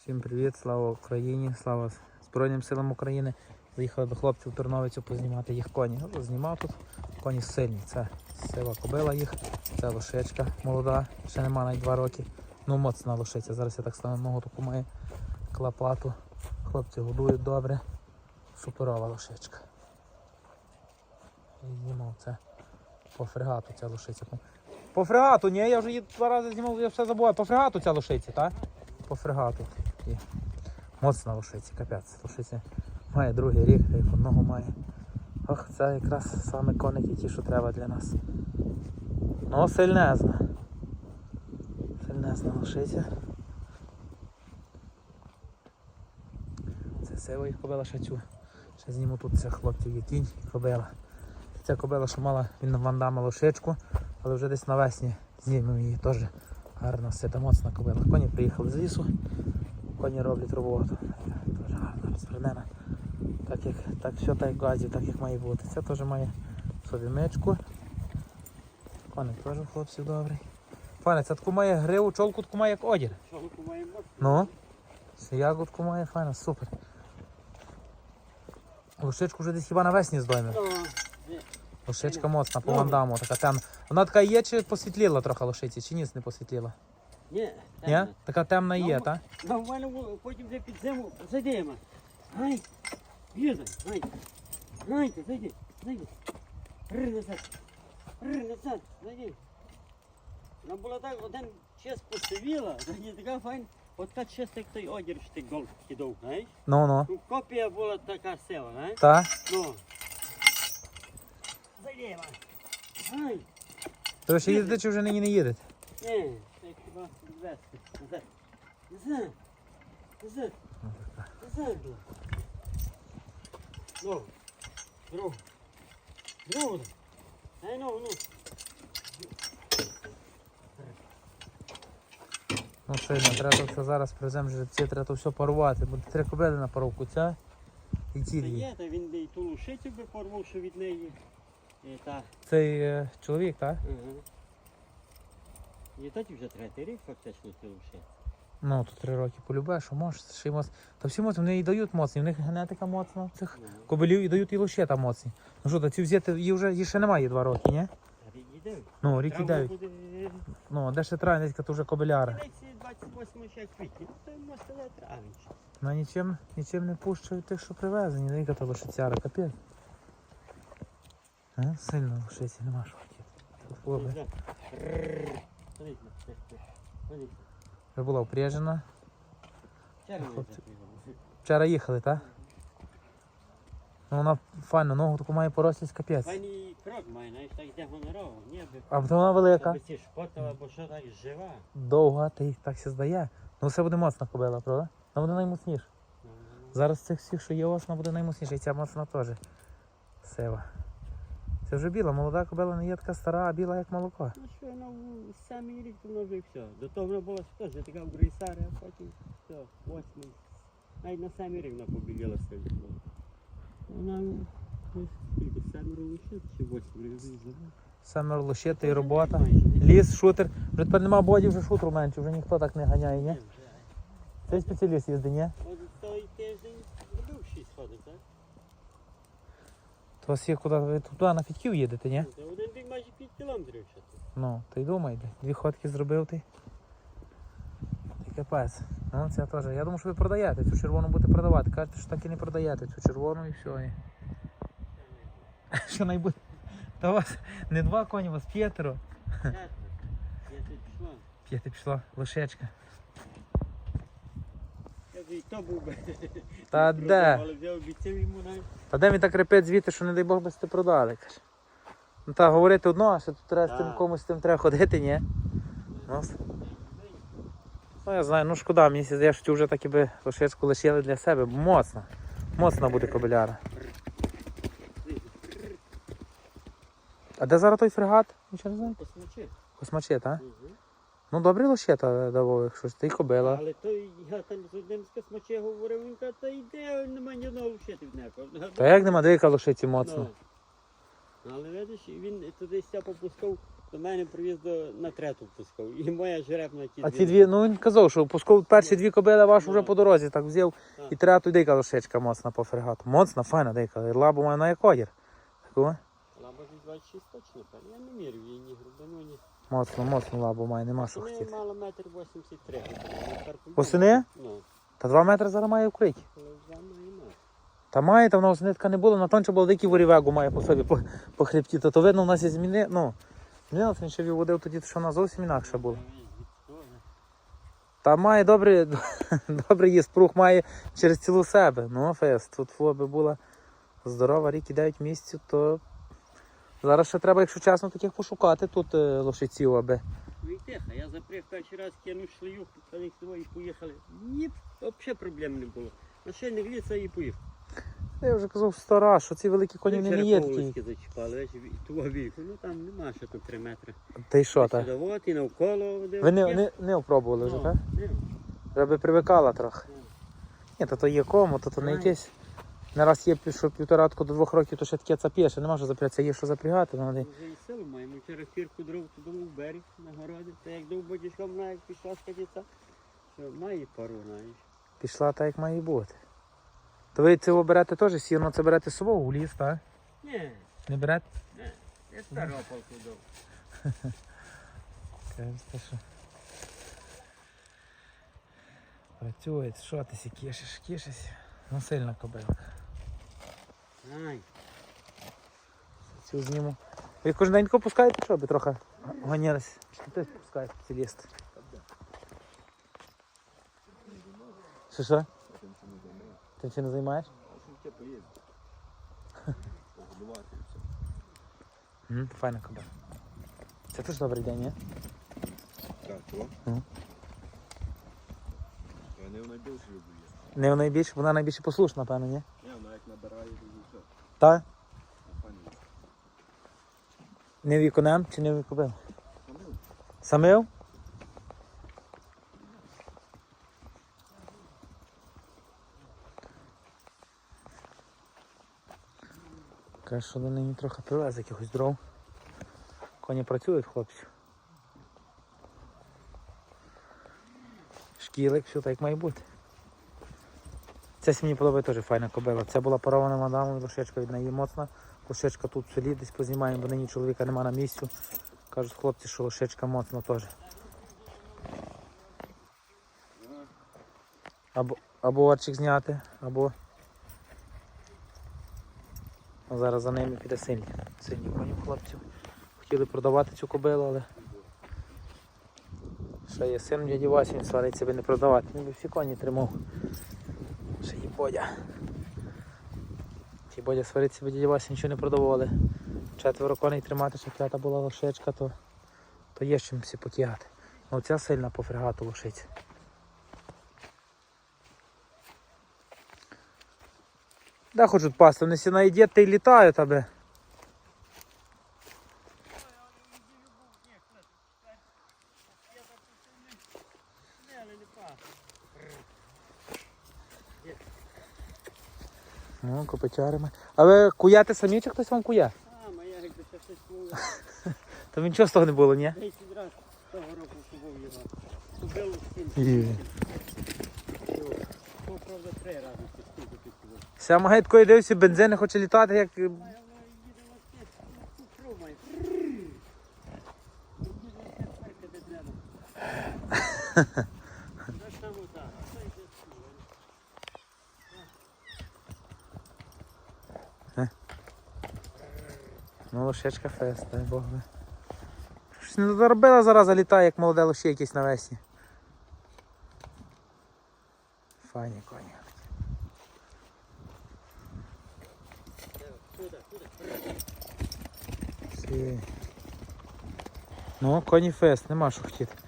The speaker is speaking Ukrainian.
Всім привіт, слава Україні, слава Збройним силам України. Заїхали до хлопців в Терновицю познімати їх коні. Ну, знімав тут коні сильні. Це сива кобила їх, це лошечка молода, ще нема навіть два роки. Ну, моцна лошиця. Зараз я так стану ногу таку маю клопату. Хлопці годують добре. Суперова лошечка. Знімав це по фрегату ця лошиця. По фрегату, ні, я вже її два рази знімав, я все забуваю. По фрегату ця лошиця, так? По фрегату. І моцна лошиця, капець. Лошиця має другий рік, як одного має. Ох, це якраз саме коники ті, що треба для нас. Ну, сильнезна. Сильнезна лошиця. Це сива їх кобила ще цю. Ще зніму тут цих хлопців є кінь і кобила. Ця кобила, що мала він вандама лошичку, але вже десь навесні знімемо її теж гарно сита моцна кобила. Коні приїхали з лісу, коні роблять роботу. Дуже гарна розвернена. Так як так, все так як так як має бути. Це теж має в собі мичку. Коник теж хлопців добрий. Файне, це таку має гриву, чолку таку має як одір. Чолку має маємо Ну, це ягодку має, файно, супер. Лошичку вже десь хіба навесні здойме. Лошичка моцна, по вандаму, така темна. Вона така є чи посвітліла трохи лошиці, чи ніс не посвітліла? Ні, Ні? Така темна є, Ну, так? Ну, в мене во- потім вже під зиму зайдемо. Гай, їде, гай. Гайка, зайди, зайди. Ри назад. Ри назад, зайди. Вона була так, один час посивіла, зайди така файн. От так час, як той одір, що ти гол кидав, знаєш? Ну ну. Ну, копія була така сила, знаєш? Та? Ну. Зайдемо. Гай. То ви ще їдете чи вже нині не їдете? Ні, це хіба відвести. Назад. Назад. бля. Ну. Другу. Другу. Ай, ну, ну. Ну сильно, треба це зараз привеземо жеребці, треба то все порвати. Буде три кобили на паровку, ця і ті Та є, та він би і ту лушицю би порвав, що від неї. І та. Цей е, чоловік, так? Ага. І тоді вже третій рік фактично ти лушиці. Ну, тут три роки полюбе, що можеш, ще й моц. Та всі моцні, вони і дають моцні, в них генетика моцна, цих Ну, кобилів і дають і лощета моцні. Ну що, то ці взяти, її вже її ще немає два роки, ні? та рік і дев'ять. Ну, рік і Травма дев'ять. буде, е, Ну, а де ще травницька, то вже кобиляра. Кінець 28 ще квітня. Ну, то можна сказати травень. Ну нічим, нічим не пущають тих, що привезені. Дивіться, то лошицяра, капець. А? Сильно лошиці, нема що хотіти. Тут. Рррр. Вже була впряжена. Вчора їхали, так? Ну вона файна, ногу таку має порослість капець. Файний крок має, знаєш, так йде гонорово. А вона велика, Щоб ці шпотала, бо що так жива. довга, та їх так все здає. Ну все буде моцна кобила, правда? Вона буде наймоцніша. Зараз цих всіх, що є вона буде наймоцніша, і ця моцна теж. Сива. Це вже біла, молода кобила не є така стара, а біла як молоко. Ну що, ну, в самий рік, вже і все. До того вона була теж така в грейсарі, а потім все, восьмий. Навіть на самий рік вона побіліла сильно. Вона, ну, скільки, семеро лише, чи я вже забув. Саме лощити і робота. Ліс, шутер. Вже тепер нема бодів, вже шутру менше, вже ніхто так не ганяє, ні? Цей спеціаліст їздить, ні? От той тиждень зробив шість ходить, так? То всі куди ви туди на Фітьків їдете, ні? Це один бік майже 5 кілометрів ще тут. Ну, то й думайте. Дві ходки зробив ти. Ти капець. Ну, це теж. Я думаю, що ви продаєте. Цю червону будете продавати. Кажете, що так і не продаєте. Цю червону і все. І... Що найбуде? Та у вас не два коні, у вас п'ятеро. Тут пішла. П'яте пішло, лошечка. І то був би. Та де? Але вже обіцяв йому навіть. Та де він так репить звідти, що не дай Бог би сте продали, каже. Ну та говорити одно, а що тут треба з тим Так. комусь з тим треба ходити, ні? Ну, с- ну я знаю, ну шкода, мені здається, що ті вже так і би лошечку лишили для себе, бо моцна. Моцна буде кобиляра. А де зараз той фрегат? Нічого не знаю. Посмочи. Космаче, так? Мгм. Ну добрі лошета давав, якщо ж ти кобила. Але той, я там з одним з космаче говорив, він каже, та йде, немає ні одного вчити в некого. Та як нема, дві лошиці моцно. Ну. Але видиш, він туди ся попускав до мене привіз до, на трету пускав. І моя жеребна ті А ті дві, ну він казав, що пускав перші дві кобили ваш вже Ну. по дорозі так взяв. І третю дика лошечка моцна по фрегату. Моцна, файна дика. Лабу має на якодір. Лаба ж 26 точно. Я не мірю її ні грубину, ні. Моцну, моцну лабу має, нема що Вони хотіти. мало метр 83. Восени? Ну, Та два метри зараз має вкриті. вже. Та має, та вона нитка не було, на тонче було дикий ворівегу має по собі по, по хребті. То, то видно, в нас і зміни. Ну, змінилося, він ще виводив тоді, що вона зовсім інакша була. Та має добре, добре є спрух має через цілу себе. Ну, фест. Тут флоби була здорова, рік і 9 місяців, то зараз ще треба, якщо чесно, таких пошукати тут е, лошиців, аби. Ну і тихо, я запряг перший раз кинув шлею, коли і поїхали. Ні, взагалі проблем не було. Машини гліться і поїхав. Я вже казав сто раз, що ці великі коні не є такі. Зачіпали, того віку. Ну там нема ще тут 3 метри. Та й що та? Сюди і навколо. Ви не, не, не опробували вже, Ну, так? ні. Би привикала трохи. Ні, то то є кому, то то не якесь. Не раз є, що півторатку до двох років, то ще таке цапє, ще нема що запрягатися, є що запрягати. Ну, Вже і силу маємо. Через фірку дров туди в берег на городі. Та як дов батьком, вона як пішла скатиться, що має пару, знаєш. пішла так, як має бути. То ви цього берете теж сірно, це берете з собою у ліс, так? Ні, Не берете? ні, я старого полку дав. Кажете, що. Працює, що ти сі кишиш, кишишся. Ну сильна кобила. Ай, Цю зніму. Ви кожен день тако пускаєте, що би трохи гонялись? Чи ти пускаєш ціліст? Що що? Ти чим не займаєш? Мгм, Файна кобила. Це теж добрий день, ні? Так, то? Ну. Я не найбільше люблю Не найбільше, вона найбільше послушна, напевно, ні? Ні, вона як набирає, то вже все. Так? Пані, Не віконем чи не викупив? самив. Самив? Каже, що до нині трохи привез якихось дров. Коні працюють, хлопці. Шкілик, все так має бути. Ця мені подобає теж файна кобила. Це була парована мадамою, лошечка від неї моцна. Лошечка тут в селі десь познімаємо, бо нині чоловіка нема на місцю. Кажуть хлопці, що лошечка моцна теж. Або, або орчик зняти, або. Зараз за ними піде сильні. Сильні коні хлопців. Хотіли продавати цю кобилу, але. Ще є син дяді Васі, він свариться би не продавати. Він би всі коні тримав. Бодя. Ті Бодя свариться би дяді нічого не продавали. Четверо коней тримати, щоб п'ята була лошечка, то, то є чим всі потягати. Ну ця сильна по фрегату лошиця. Де хочуть пасти, вони сі наїдять та й літають аби. не, але не пах. Копичаримо. А ви куяти самі чи хтось вам кує? А, моя якби ще щось було. То нічого з того не було, ні? Десять раз того року кубов його. Кубило правда, три рази це скільки ти кубов. Ся такої дивився, бензин не хоче літати, як. А я воно їде на те, кукру має. Ну, буде ще перка де треба. Це ж там отак. а це йде сюди. Ну, лошечка фест, дай Бог. би. Щось не доробила зараза літає, як молоде лоші якісь навесні. Файні коні. Ну, коні фест, нема що хотіти.